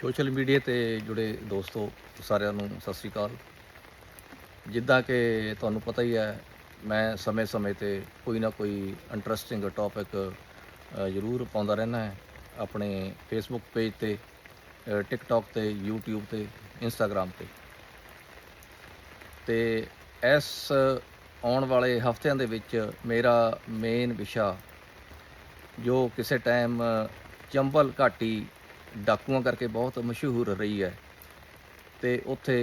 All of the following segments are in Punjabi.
ਸੋਸ਼ਲ ਮੀਡੀਆ ਤੇ ਜੁੜੇ ਦੋਸਤੋ ਸਾਰਿਆਂ ਨੂੰ ਸਤਿ ਸ੍ਰੀ ਅਕਾਲ। ਜਿੱਦਾਂ ਕਿ ਤੁਹਾਨੂੰ ਪਤਾ ਹੀ ਹੈ ਮੈਂ ਸਮੇਂ-ਸਮੇਂ ਤੇ ਕੋਈ ਨਾ ਕੋਈ ਇੰਟਰਸਟਿੰਗ ਟੌਪਿਕ ਜ਼ਰੂਰ ਪਾਉਂਦਾ ਰਹਿਣਾ ਹੈ। ਆਪਣੇ ਫੇਸਬੁੱਕ ਪੇਜ ਤੇ ਅ, ਟਿਕਟੌਕ ਤੇ YouTube ਤੇ Instagram ਤੇ। ਤੇ ਇਸ ਆਉਣ ਵਾਲੇ ਹਫ਼ਤਿਆਂ ਦੇ ਵਿੱਚ ਮੇਰਾ ਮੇਨ ਵਿਸ਼ਾ ਜੋ ਕਿਸੇ ਟਾਈਮ ਚੰਬਲ ਘਾਟੀ ਡਾਕੂਆਂ ਕਰਕੇ ਬਹੁਤ ਮਸ਼ਹੂਰ ਰਹੀ ਹੈ। ਤੇ ਉੱਥੇ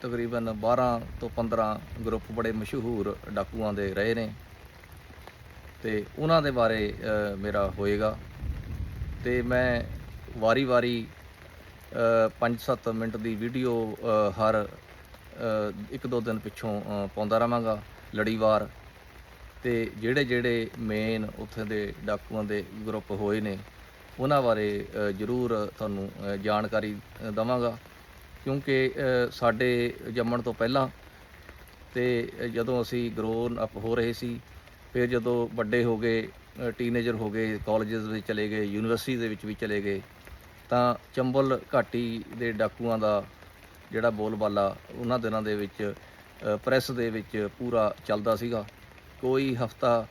ਤਕਰੀਬਨ 12 ਤੋਂ 15 ਗਰੁੱਪ ਬੜੇ ਮਸ਼ਹੂਰ ਡਾਕੂਆਂ ਦੇ ਰਹੇ ਨੇ। ਤੇ ਉਹਨਾਂ ਦੇ ਬਾਰੇ ਮੇਰਾ ਹੋਏਗਾ। ਤੇ ਮੈਂ ਵਾਰੀ-ਵਾਰੀ 5-7 ਮਿੰਟ ਦੀ ਵੀਡੀਓ ਹਰ ਇੱਕ ਦੋ ਦਿਨ ਪਿੱਛੋਂ ਪਾਉਂਦਾ ਰਵਾਂਗਾ ਲੜੀਵਾਰ। ਤੇ ਜਿਹੜੇ ਜਿਹੜੇ ਮੇਨ ਉੱਥੇ ਦੇ ਡਾਕੂਆਂ ਦੇ ਗਰੁੱਪ ਹੋਏ ਨੇ ਉਹਨਾਂ ਬਾਰੇ ਜ਼ਰੂਰ ਤੁਹਾਨੂੰ ਜਾਣਕਾਰੀ ਅ, ਦਵਾਂਗਾ। ਕਿਉਂਕਿ ਸਾਡੇ ਜੰਮਣ ਤੋਂ ਪਹਿਲਾਂ ਤੇ ਜਦੋਂ ਅਸੀਂ ਗਰੋਨ ਅਪ ਹੋ ਰਹੇ ਸੀ ਫਿਰ ਜਦੋਂ ਵੱਡੇ ਹੋ ਗਏ ਟੀਨੇਜਰ ਹੋ ਗਏ ਕਾਲਜਸ ਵਿੱਚ ਚਲੇ ਗਏ ਯੂਨੀਵਰਸਿਟੀ ਦੇ ਵਿੱਚ ਵੀ ਚਲੇ ਗਏ ਤਾਂ ਚੰਬਲ ਘਾਟੀ ਦੇ ਡਾਕੂਆਂ ਦਾ ਜਿਹੜਾ ਬੋਲਬਾਲਾ ਉਹਨਾਂ ਦਿਨਾਂ ਦੇ ਵਿੱਚ ਪ੍ਰੈਸ ਦੇ ਵਿੱਚ ਪੂਰਾ ਚੱਲਦਾ ਸੀਗਾ। ਕੋਈ ਹਫਤਾ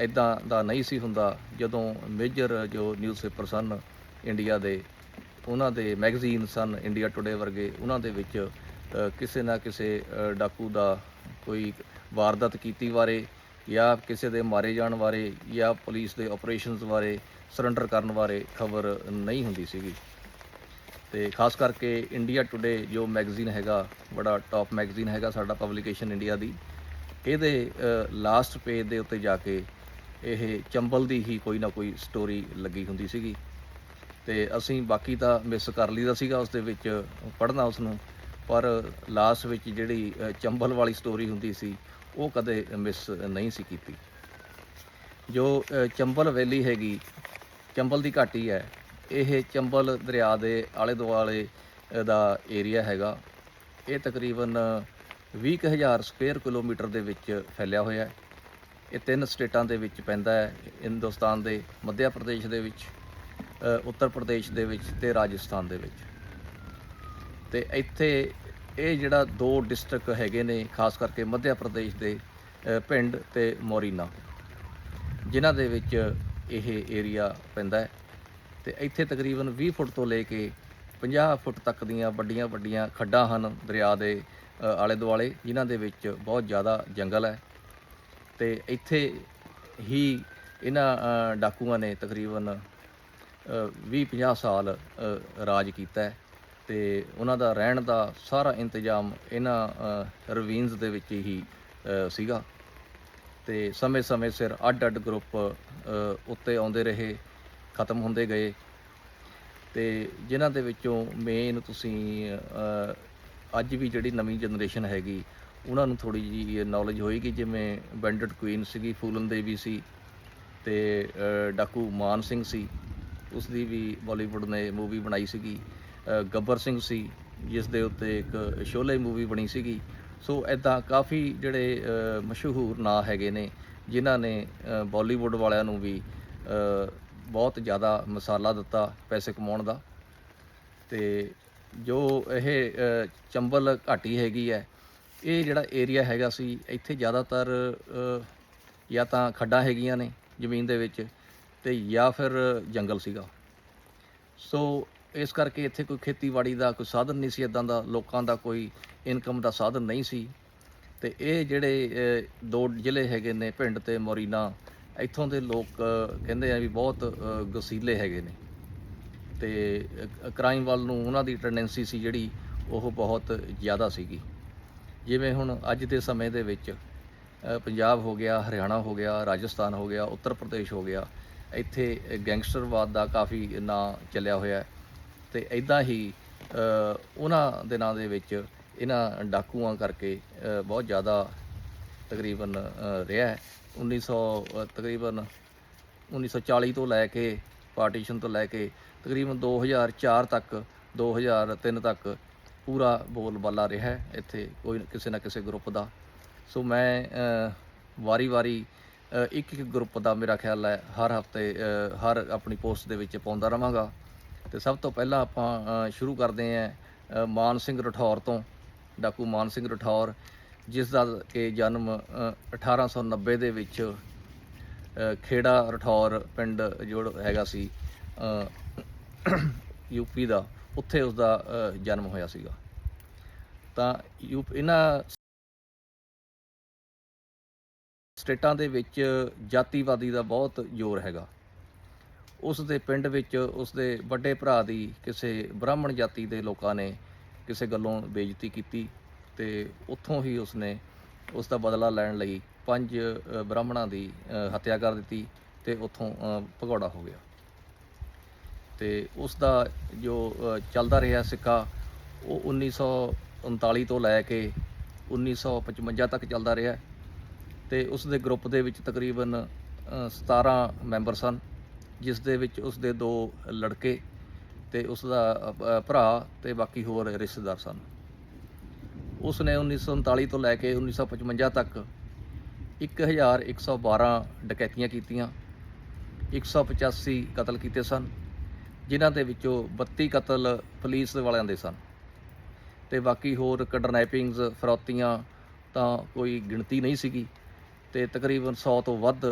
ਇਦਾਂ ਦਾ ਨਹੀਂ ਸੀ ਹੁੰਦਾ ਜਦੋਂ ਮੇਜਰ ਜੋ ਨਿਊਜ਼ਪੇਪਰ ਸਨ ਇੰਡੀਆ ਦੇ, ਉਹਨਾਂ ਦੇ ਮੈਗਜ਼ੀਨ ਸਨ ਇੰਡੀਆ ਟੁਡੇ ਵਰਗੇ, ਉਹਨਾਂ ਦੇ ਵਿੱਚ ਕਿਸੇ ਨਾ ਕਿਸੇ ਡਾਕੂ ਦਾ ਕੋਈ ਵਾਰਦਾਤ ਕੀਤੀ ਬਾਰੇ ਜਾਂ ਕਿਸੇ ਦੇ ਮਾਰੇ ਜਾਣ ਬਾਰੇ ਜਾਂ ਪੁਲਿਸ ਦੇ ਆਪਰੇਸ਼ਨਸ ਬਾਰੇ ਸਰੈਂਡਰ ਕਰਨ ਬਾਰੇ ਖਬਰ ਨਹੀਂ ਹੁੰਦੀ ਸੀਗੀ। ਤੇ ਖਾਸ ਕਰਕੇ ਇੰਡੀਆ ਟੁਡੇ ਜੋ ਮੈਗਜ਼ੀਨ ਹੈਗਾ, ਬੜਾ ਟਾਪ ਮੈਗਜ਼ੀਨ ਹੈਗਾ ਸਾਡਾ ਪਬਲੀਕੇਸ਼ਨ ਇੰਡੀਆ ਦੀ, ਇਹਦੇ ਲਾਸਟ ਪੇਜ ਦੇ ਉੱਤੇ ਜਾ ਕੇ ਇਹ ਚੰਬਲ ਦੀ ਹੀ ਕੋਈ ਨਾ ਕੋਈ ਸਟੋਰੀ ਲੱਗੀ ਹੁੰਦੀ ਸੀਗੀ। ਤੇ ਅਸੀਂ ਬਾਕੀ ਤਾਂ ਮਿਸ ਕਰ ਲਈਦਾ ਸੀਗਾ, ਉਸ ਦੇ ਵਿੱਚ ਪੜ੍ਹਨਾ ਉਸ ਨੂੰ ਪਰ ਲਾਸਟ ਵਿੱਚ ਜਿਹੜੀ ਚੰਬਲ ਵਾਲੀ ਸਟੋਰੀ ਹੁੰਦੀ ਸੀ, ਉਹ ਕਦੇ ਮਿਸ ਨਹੀਂ ਸੀ ਕੀਤੀ। ਜੋ ਚੰਬਲ ਵੈਲੀ ਹੈਗੀ, ਚੰਬਲ ਦੀ ਘਾਟੀ ਹੈ, ਇਹ ਚੰਬਲ ਦਰਿਆ ਦੇ ਆਲੇ ਦੁਆਲੇ ਦਾ ਏਰੀਆ ਹੈਗਾ। ਇਹ ਤਕਰੀਬਨ 20000 ਸਕੁਅਰ ਕਿਲੋਮੀਟਰ ਦੇ ਵਿੱਚ ਫੈਲਿਆ ਹੋਇਆ ਹੈ। ਇਹ ਤਿੰਨ ਸਟੇਟਾਂ ਦੇ ਵਿੱਚ ਪੈਂਦਾ ਹੈ, ਹਿੰਦੁਸਤਾਨ ਦੇ ਮੱਧ ਪ੍ਰਦੇਸ਼ ਦੇ ਵਿੱਚ ਉੱਤਰ ਪ੍ਰਦੇਸ਼ ਦੇ ਵਿੱਚ ਤੇ ਰਾਜਸਥਾਨ ਦੇ ਵਿੱਚ। ਤੇ ਇੱਥੇ ਇਹ ਜਿਹੜਾ ਦੋ ਡਿਸਟ੍ਰਿਕਟ ਹੈਗੇ ਨੇ, ਖਾਸ ਕਰਕੇ ਮੱਧ ਪ੍ਰਦੇਸ਼ ਦੇ ਪਿੰਡ ਤੇ ਮੋਰੀਨਾ, ਜਿਨ੍ਹਾਂ ਦੇ ਵਿੱਚ ਇਹ ਏਰੀਆ ਪੈਂਦਾ ਹੈ। ਤੇ ਇੱਥੇ ਤਕਰੀਬਨ 20 ਫੁੱਟ ਤੋਂ ਲੈ ਕੇ 50 ਫੁੱਟ ਤੱਕ ਦੀਆਂ ਵੱਡੀਆਂ ਵੱਡੀਆਂ ਖੱਡਾਂ ਹਨ ਦਰਿਆ ਦੇ ਆਲੇ ਦੁਆਲੇ ਜਿਨ੍ਹਾਂ ਦੇ ਵਿੱਚ ਬਹੁਤ ਜ਼ਿਆਦਾ ਜੰਗਲ ਹੈ। ਤੇ ਇੱਥੇ ਹੀ ਇਹਨਾਂ ਡਾਕੂਆਂ ਨੇ ਤਕਰੀਬਨ 20-50 ਸਾਲ ਰਾਜ ਕੀਤਾ ਹੈ। ਤੇ ਉਹਨਾਂ ਦਾ ਰਹਿਣ ਦਾ ਸਾਰਾ ਇੰਤਜ਼ਾਮ ਇਹਨਾਂ ਰਵੀਨਸ ਦੇ ਵਿੱਚ ਹੀ ਸੀਗਾ। ਤੇ ਸਮੇਂ-ਸਮੇਂ ਸਿਰ ਅੱਡ-ਅੱਡ ਗਰੁੱਪ ਉੱਤੇ ਆਉਂਦੇ ਰਹੇ, ਖਤਮ ਹੁੰਦੇ ਗਏ। ਤੇ ਜਿਨ੍ਹਾਂ ਦੇ ਵਿੱਚੋਂ ਮੇਨ ਤੁਸੀਂ ਅੱਜ ਵੀ ਜਿਹੜੀ ਨਵੀਂ ਜਨਰੇਸ਼ਨ ਹੈਗੀ ਉਹਨਾਂ ਨੂੰ ਥੋੜੀ ਜੀ ਨੌਲੇਜ ਹੋਏਗੀ ਜਿਵੇਂ ਬੈਂਡਡ ਕੁਈਨ ਸੀਗੀ ਫੂਲਨ ਦੇਵੀ ਸੀ ਤੇ ਡਾਕੂ ਮਾਨ ਸਿੰਘ ਸੀ ਉਸ ਦੀ ਵੀ ਬਾਲੀਵੁੱਡ ਨੇ ਮੂਵੀ ਬਣਾਈ ਸੀਗੀ ਗੱਬਰ ਸਿੰਘ ਸੀ ਜਿਸ ਦੇ ਉੱਤੇ ਇੱਕ ਸ਼ੋਲੇ ਮੂਵੀ ਬਣੀ ਸੀਗੀ। ਸੋ ਐਦਾਂ ਕਾਫੀ ਜਿਹੜੇ ਮਸ਼ਹੂਰ ਨਾਂ ਹੈਗੇ ਨੇ ਜਿਨ੍ਹਾਂ ਨੇ ਅ, ਬਾਲੀਵੁੱਡ ਵਾਲਿਆਂ ਨੂੰ ਵੀ ਬਹੁਤ ਜ਼ਿਆਦਾ ਮਸਾਲਾ ਦਿੱਤਾ ਪੈਸੇ ਕਮਾਉਣ ਦਾ। ਤੇ ਜੋ ਇਹ ਚੰਬਲ ਘਾਟੀ ਹੈਗੀ ਹੈ ਇਹ ਜਿਹੜਾ ਏਰੀਆ ਹੈਗਾ ਸੀ, ਇੱਥੇ ਜ਼ਿਆਦਾਤਰ ਜਾਂ ਤਾਂ ਖੱਡਾਂ ਹੈਗੀਆਂ ਨੇ ਜ਼ਮੀਨ ਦੇ ਵਿੱਚ ਤੇ ਜਾਂ ਫਿਰ ਜੰਗਲ ਸੀਗਾ। ਸੋ ਇਸ ਕਰਕੇ ਇੱਥੇ ਕੋਈ ਖੇਤੀਬਾੜੀ ਦਾ ਕੋਈ ਸਾਧਨ ਨਹੀਂ ਸੀ, ਇਦਾਂ ਦਾ ਲੋਕਾਂ ਦਾ ਕੋਈ ਇਨਕਮ ਦਾ ਸਾਧਨ ਨਹੀਂ ਸੀ। ਤੇ ਇਹ ਜਿਹੜੇ ਦੋ ਜ਼ਿਲ੍ਹੇ ਹੈਗੇ ਨੇ, ਪਿੰਡ ਤੇ ਮੋਰੀਨਾ, ਇੱਥੋਂ ਦੇ ਲੋਕ ਕਹਿੰਦੇ ਆ ਵੀ ਬਹੁਤ ਗਸੀਲੇ ਹੈਗੇ ਨੇ। ਤੇ ਕ੍ਰਾਈਮ ਵੱਲ ਨੂੰ ਉਹਨਾਂ ਦੀ ਟੈਂਡੈਂਸੀ ਸੀ ਜਿਹੜੀ, ਉਹ ਬਹੁਤ ਜ਼ਿਆਦਾ ਸੀਗੀ। ਜਿਵੇਂ ਹੁਣ ਅੱਜ ਦੇ ਸਮੇਂ ਦੇ ਵਿੱਚ ਪੰਜਾਬ ਹੋ ਗਿਆ ਹਰਿਆਣਾ ਹੋ ਗਿਆ ਰਾਜਸਥਾਨ ਹੋ ਗਿਆ ਉੱਤਰ ਪ੍ਰਦੇਸ਼ ਹੋ ਗਿਆ ਇੱਥੇ ਗੈਂਗਸਟਰਵਾਦ ਦਾ ਕਾਫੀ ਨਾਂ ਚੱਲਿਆ ਹੋਇਆ ਹੈ। ਤੇ ਇਦਾਂ ਹੀ ਉਹਨਾਂ ਦਿਨਾਂ ਦੇ ਵਿੱਚ ਇਹਨਾਂ ਡਾਕੂਆਂ ਕਰਕੇ ਬਹੁਤ ਜ਼ਿਆਦਾ ਤਕਰੀਬਨ ਅ, ਰਿਹਾ ਹੈ। 1900 ਅ, ਤਕਰੀਬਨ 1940 ਤੋਂ ਲੈ ਕੇ ਪਾਰਟੀਸ਼ਨ ਤੋਂ ਲੈ ਕੇ ਤਕਰੀਬਨ 2004 ਤੱਕ 2003 ਤੱਕ ਪੂਰਾ ਬੋਲਬਾਲਾ ਰਿਹਾ ਇੱਥੇ ਕੋਈ ਕਿਸੇ ਨਾ ਕਿਸੇ ਗਰੁੱਪ ਦਾ। ਸੋ ਮੈਂ ਵਾਰੀ-ਵਾਰੀ ਇੱਕ ਇੱਕ ਗਰੁੱਪ ਦਾ ਮੇਰਾ ਖਿਆਲ ਹੈ ਹਰ ਹਫ਼ਤੇ ਹਰ ਆਪਣੀ ਪੋਸਟ ਦੇ ਵਿੱਚ ਪਾਉਂਦਾ ਰਵਾਂਗਾ। ਤੇ ਸਭ ਤੋਂ ਪਹਿਲਾਂ ਆਪਾਂ ਸ਼ੁਰੂ ਕਰਦੇ ਹਾਂ ਮਾਨ ਸਿੰਘ ਰਠੌਰ ਤੋਂ ਡਾਕੂ ਮਾਨ ਸਿੰਘ ਰਠੌਰ ਜਿਸ ਦਾ ਕਿ ਜਨਮ ਅ, 1890 ਦੇ ਵਿੱਚ ਖੇੜਾ ਰਠੌਰ ਪਿੰਡ ਜੋ ਹੈਗਾ ਸੀ ਯੂਪੀ ਦਾ। ਉੱਥੇ ਉਸ ਦਾ ਜਨਮ ਹੋਇਆ ਸੀਗਾ। ਤਾਂ ਯੂ ਇਹਨਾਂ ਸਟੇਟਾਂ ਦੇ ਵਿੱਚ ਜਾਤੀਵਾਦੀ ਦਾ ਬਹੁਤ ਜ਼ੋਰ ਹੈਗਾ। ਉਸ ਦੇ ਪਿੰਡ ਵਿੱਚ ਉਸ ਦੇ ਵੱਡੇ ਭਰਾ ਦੀ ਕਿਸੇ ਬ੍ਰਾਹਮਣ ਜਾਤੀ ਦੇ ਲੋਕਾਂ ਨੇ ਕਿਸੇ ਗੱਲੋਂ ਬੇਇੱਜ਼ਤੀ ਕੀਤੀ ਤੇ ਉੱਥੋਂ ਹੀ ਉਸਨੇ ਉਸ ਦਾ ਬਦਲਾ ਲੈਣ ਲਈ ਪੰਜ ਬ੍ਰਾਹਮਣਾਂ ਦੀ ਹੱਤਿਆ ਕਰ ਦਿੱਤੀ ਤੇ ਉੱਥੋਂ ਭਗੌੜਾ ਹੋ ਗਿਆ। ਤੇ ਉਸ ਦਾ ਜੋ ਚੱਲਦਾ ਰਿਹਾ ਸਿੱਕਾ ਉਹ 1939 ਤੋਂ ਲੈ ਕੇ 1955 ਤੱਕ ਚੱਲਦਾ ਰਿਹਾ। ਤੇ ਉਸ ਦੇ ਗਰੁੱਪ ਦੇ ਵਿੱਚ ਤਕਰੀਬਨ ਅ, 17 ਮੈਂਬਰ ਸਨ ਜਿਸ ਦੇ ਵਿੱਚ ਉਸ ਦੇ ਦੋ ਲੜਕੇ ਤੇ ਉਸ ਦਾ ਭਰਾ ਤੇ ਬਾਕੀ ਹੋਰ ਰਿਸ਼ਤੇਦਾਰ ਸਨ। ਉਸ ਨੇ 1939 ਤੋਂ ਲੈ ਕੇ 1955 ਤੱਕ 1112 ਡਕੈਤੀਆਂ ਕੀਤੀਆਂ 185 ਕਤਲ ਕੀਤੇ ਸਨ ਜਿਨ੍ਹਾਂ ਦੇ ਵਿੱਚੋਂ 32 ਕਤਲ ਪੁਲਿਸ ਵਾਲਿਆਂ ਦੇ ਸਨ। ਤੇ ਬਾਕੀ ਹੋਰ ਕਿਡਨੈਪਿੰਗਸ ਫਰੌਤੀਆਂ ਤਾਂ ਕੋਈ ਗਿਣਤੀ ਨਹੀਂ ਸੀਗੀ। ਤੇ ਤਕਰੀਬਨ 100 ਤੋਂ ਵੱਧ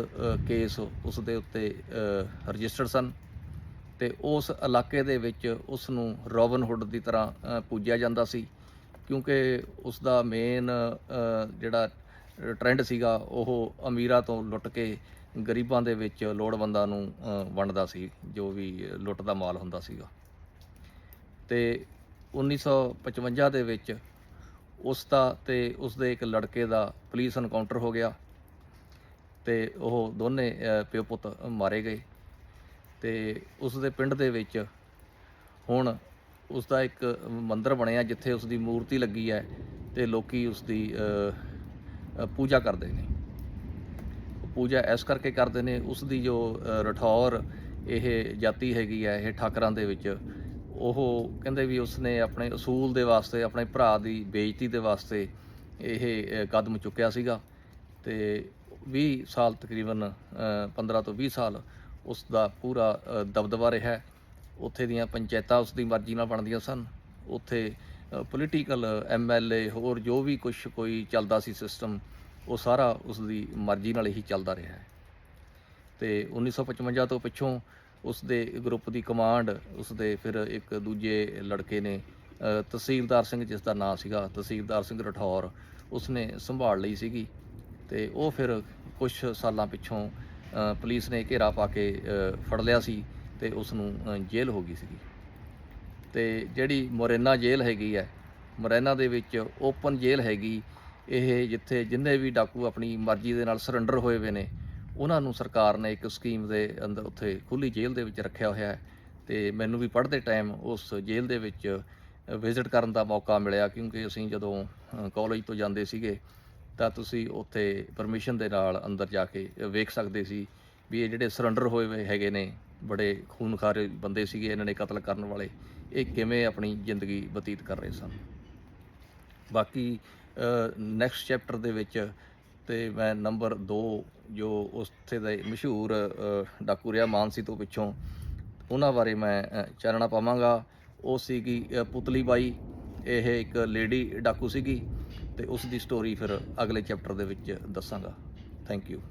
ਕੇਸ ਉਸ ਦੇ ਉੱਤੇ ਰਜਿਸਟਰਡ ਸਨ। ਤੇ ਉਸ ਇਲਾਕੇ ਦੇ ਵਿੱਚ ਉਸ ਨੂੰ ਰੋਬਨ ਹੁੱਡ ਦੀ ਤਰ੍ਹਾਂ ਅ, ਪੂਜਿਆ ਜਾਂਦਾ ਸੀ। ਕਿਉਂਕਿ ਉਸ ਦਾ ਮੇਨ ਜਿਹੜਾ ਟ੍ਰੈਂਡ ਸੀਗਾ ਉਹ ਅਮੀਰਾ ਤੋਂ ਲੁੱਟ ਕੇ ਗਰੀਬਾਂ ਦੇ ਵਿੱਚ ਲੋੜਵੰਦਾਂ ਨੂੰ ਵੰਡਦਾ ਸੀ, ਜੋ ਵੀ ਲੁੱਟ ਦਾ ਮਾਲ ਹੁੰਦਾ ਸੀਗਾ। ਤੇ 1955 ਦੇ ਵਿੱਚ ਉਸ ਦਾ ਤੇ ਉਸ ਦੇ ਇੱਕ ਲੜਕੇ ਦਾ ਪੁਲਿਸ ਐਨਕਾਊਂਟਰ ਹੋ ਗਿਆ ਤੇ ਉਹ ਦੋਨੇ ਪਿਓ ਪੁੱਤ ਮਾਰੇ ਗਏ। ਤੇ ਉਸ ਦੇ ਪਿੰਡ ਦੇ ਵਿੱਚ ਹੁਣ ਉਸ ਦਾ ਇੱਕ ਮੰਦਿਰ ਬਣਿਆ ਜਿੱਥੇ ਉਸ ਦੀ ਮੂਰਤੀ ਲੱਗੀ ਹੈ ਤੇ ਲੋਕੀ ਉਸ ਦੀ ਪੂਜਾ ਕਰਦੇ ਨੇ। ਪੂਜਾ ਇਸ ਕਰਕੇ ਕਰਦੇ ਨੇ ਉਸ ਦੀ ਜੋ ਰਠੌਰ ਇਹ ਜਾਤੀ ਹੈਗੀ ਹੈ ਇਹ ਠਾਕਰਾਂ ਦੇ ਵਿੱਚ ਉਹ ਕਹਿੰਦੇ ਵੀ ਉਸਨੇ ਆਪਣੇ ਅਸੂਲ ਦੇ ਵਾਸਤੇ ਆਪਣੇ ਭਰਾ ਦੀ ਬੇਇੱਜ਼ਤੀ ਦੇ ਵਾਸਤੇ ਇਹ ਕਦਮ ਚੁੱਕਿਆ ਸੀਗਾ ਤੇ 20 ਸਾਲ ਤਕਰੀਬਨ ਅ, 15 ਤੋਂ 20 ਸਾਲ ਉਸ ਦਾ ਪੂਰਾ ਦਬਦਬਾ ਰਿਹਾ। ਉੱਥੇ ਦੀਆਂ ਪੰਚਾਇਤਾਂ ਉਸ ਦੀ ਮਰਜ਼ੀ ਨਾਲ ਬਣਦੀਆਂ ਸਨ। ਉੱਥੇ ਪੋਲੀਟੀਕਲ ਐਮਐਲਏ ਹੋਰ ਜੋ ਵੀ ਕੁਝ ਕੋਈ ਚੱਲਦਾ ਸੀ ਸਿਸਟਮ ਉਹ ਸਾਰਾ ਉਸ ਦੀ ਮਰਜ਼ੀ ਨਾਲ ਹੀ ਚੱਲਦਾ ਰਿਹਾ ਹੈ। ਤੇ 1955 ਤੋਂ ਪਿੱਛੋਂ ਉਸ ਦੇ ਗਰੁੱਪ ਦੀ ਕਮਾਂਡ ਉਸ ਦੇ ਫਿਰ ਇੱਕ ਦੂਜੇ ਲੜਕੇ ਨੇ ਤਹਿਸੀਲਦਾਰ ਸਿੰਘ, ਜਿਸ ਦਾ ਨਾਂ ਸੀਗਾ ਤਹਿਸੀਲਦਾਰ ਸਿੰਘ ਰਠੌਰ, ਉਸਨੇ ਸੰਭਾਲ ਲਈ ਸੀਗੀ। ਤੇ ਉਹ ਫਿਰ ਕੁਝ ਸਾਲਾਂ ਪਿੱਛੋਂ ਪੁਲਿਸ ਨੇ ਘੇਰਾ ਪਾ ਕੇ ਫੜ ਲਿਆ ਸੀ ਤੇ ਉਸ ਨੂੰ ਜੇਲ੍ਹ ਹੋ ਗਈ ਸੀਗੀ। ਤੇ ਜਿਹੜੀ ਮੋਰੇਨਾ ਜੇਲ੍ਹ ਹੈਗੀ ਹੈ, ਮੋਰੇਨਾ ਦੇ ਵਿੱਚ ਓਪਨ ਜੇਲ੍ਹ ਹੈਗੀ ਇਹ ਜਿੱਥੇ ਜਿੰਨੇ ਵੀ ਡਾਕੂ ਆਪਣੀ ਮਰਜ਼ੀ ਦੇ ਨਾਲ ਸਰੈਂਡਰ ਹੋਏ ਹੋਏ ਨੇ, ਉਹਨਾਂ ਨੂੰ ਸਰਕਾਰ ਨੇ ਇੱਕ ਸਕੀਮ ਦੇ ਅੰਦਰ ਉੱਥੇ ਖੁੱਲੀ ਜੇਲ੍ਹ ਦੇ ਵਿੱਚ ਰੱਖਿਆ ਹੋਇਆ ਹੈ ਤੇ ਮੈਨੂੰ ਵੀ ਪੜ੍ਹਦੇ ਟਾਈਮ ਉਸ ਜੇਲ੍ਹ ਦੇ ਵਿੱਚ ਵਿਜ਼ਿਟ ਕਰਨ ਦਾ ਮੌਕਾ ਮਿਲਿਆ ਕਿਉਂਕਿ ਅਸੀਂ ਜਦੋਂ ਕਾਲਜ ਤੋਂ ਜਾਂਦੇ ਸੀਗੇ ਤਾਂ ਤੁਸੀਂ ਉੱਥੇ ਪਰਮਿਸ਼ਨ ਦੇ ਨਾਲ ਅੰਦਰ ਜਾ ਕੇ ਵੇਖ ਸਕਦੇ ਸੀ ਵੀ ਇਹ ਜਿਹੜੇ ਸਰੈਂਡਰ ਹੋਏ ਹੋਏ ਹੈਗੇ ਨੇ, ਬੜੇ ਖੂਨਖਾਰੇ ਬੰਦੇ ਸੀਗੇ ਇਹਨਾਂ ਨੇ ਕਤਲ ਕਰਨ ਵਾਲੇ, ਇਹ ਕਿਵੇਂ ਆਪਣੀ ਜ਼ਿੰਦਗੀ ਬਤੀਤ ਕਰ ਰਹੇ ਸਨ। ਬਾਕੀ ਨੈਕਸਟ ਚੈਪਟਰ ਦੇ ਵਿੱਚ ਤੇ ਮੈਂ ਨੰਬਰ 2 ਜੋ ਉੱਥੇ ਦੇ ਮਸ਼ਹੂਰ ਅ, ਡਾਕੂ ਰਿਹਾ ਮਾਨਸੀ ਤੋਂ ਪਿੱਛੋਂ ਉਹਨਾਂ ਬਾਰੇ ਮੈਂ ਚਾਨਣਾ ਪਾਵਾਂਗਾ। ਉਹ ਸੀਗੀ ਪੁਤਲੀ ਬਾਈ। ਇਹ ਇੱਕ ਲੇਡੀ ਡਾਕੂ ਸੀਗੀ ਤੇ ਉਸ ਦੀ ਸਟੋਰੀ ਫਿਰ ਅਗਲੇ ਚੈਪਟਰ ਦੇ ਵਿੱਚ ਦੱਸਾਂਗਾ। Thank you